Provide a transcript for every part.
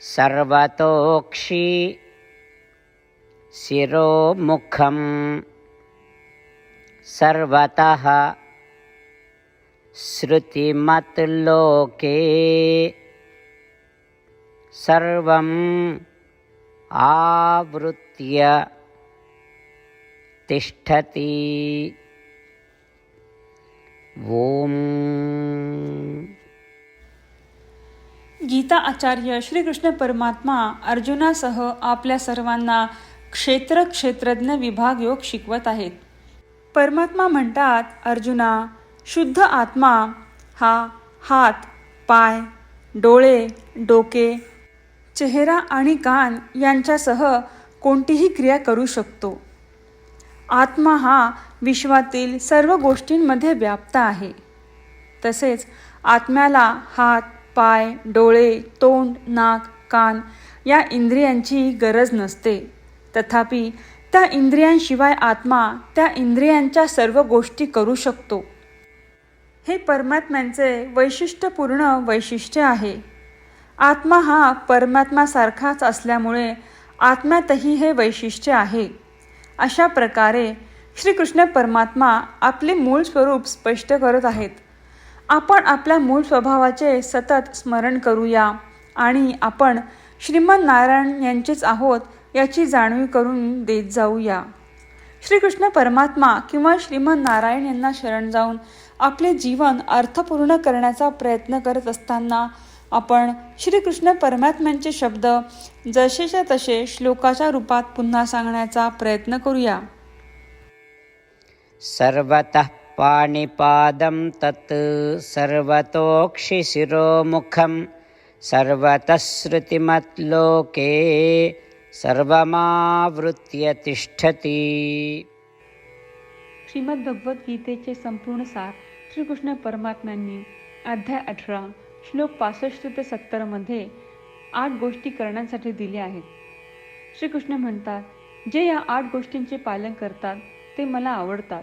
सर्वतोक्षी शिरोमुखं सर्वतः श्रुतिमत्लोके सर्वम् आवृत्य तिष्ठति। ॐ गीता आचार्य श्रीकृष्ण परमात्मा अर्जुनासह आपल्या सर्वांना क्षेत्र क्षेत्रज्ञ विभाग योग शिकवत आहेत. परमात्मा म्हणतात अर्जुना शुद्ध आत्मा हा हात पाय डोळे डोके चेहरा आणि कान यांच्यासह कोणतीही क्रिया करू शकतो. आत्मा हा विश्वातील सर्व गोष्टींमध्ये व्याप्त आहे. तसेच आत्म्याला हात पाय डोळे तोंड नाक कान या इंद्रियांची गरज नसते. तथापि त्या इंद्रियांशिवाय आत्मा त्या इंद्रियांच्या सर्व गोष्टी करू शकतो. हे परमात्म्यांचे वैशिष्ट्यपूर्ण वैशिष्ट्य आहे. आत्मा हा परमात्मासारखाच असल्यामुळे आत्म्यातही हे वैशिष्ट्य आहे. अशा प्रकारे श्रीकृष्ण परमात्मा आपले मूळ स्वरूप स्पष्ट करत आहेत. आपण आपल्या मूळ स्वभावाचे सतत स्मरण करूया आणि आपण श्रीमन नारायण यांचेच आहोत याची जाणीव करून देत जाऊया. श्रीकृष्ण परमात्मा किंवा श्रीमन नारायण यांना शरण जाऊन आपले जीवन अर्थपूर्ण करण्याचा प्रयत्न करत असताना आपण श्रीकृष्ण परमात्म्यांचे शब्द जसेच्या तसे श्लोकाच्या रूपात पुन्हा सांगण्याचा प्रयत्न करूया. सर्वतः पाणिपादं तत् सर्वतोक्षिशिरोमुखं सर्वतःश्रुतिमत्लोके सर्वमावृत्य तिष्ठति। श्रीमद्भगवद्गीतेचे संपूर्ण सार श्रीकृष्ण परमात्म्यांनी अध्याय अठरा श्लोक पासष्ट ते सत्तरमध्ये आठ गोष्टी करण्यासाठी दिल्या आहेत. श्रीकृष्ण म्हणतात जे या आठ गोष्टींचे पालन करतात ते मला आवडतात.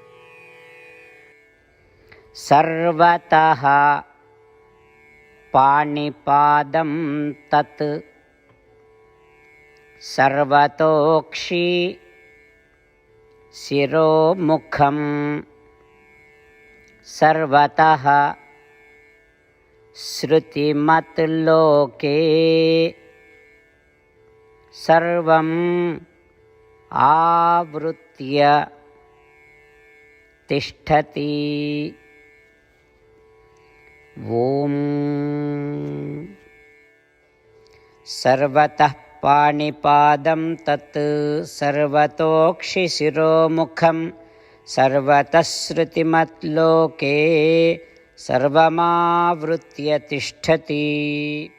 सर्वतः पाणिपादं तत् सर्वतोक्षि शिरोमुखं सर्वतः श्रुतिमत्लोके सर्वम् आवृत्य तिष्ठति ॐ। सर्वतः पाणिपादं तत् सर्वतोक्षिशिरोमुखं सर्वतः श्रुतिमत्लोके सर्वमावृत्य तिष्ठति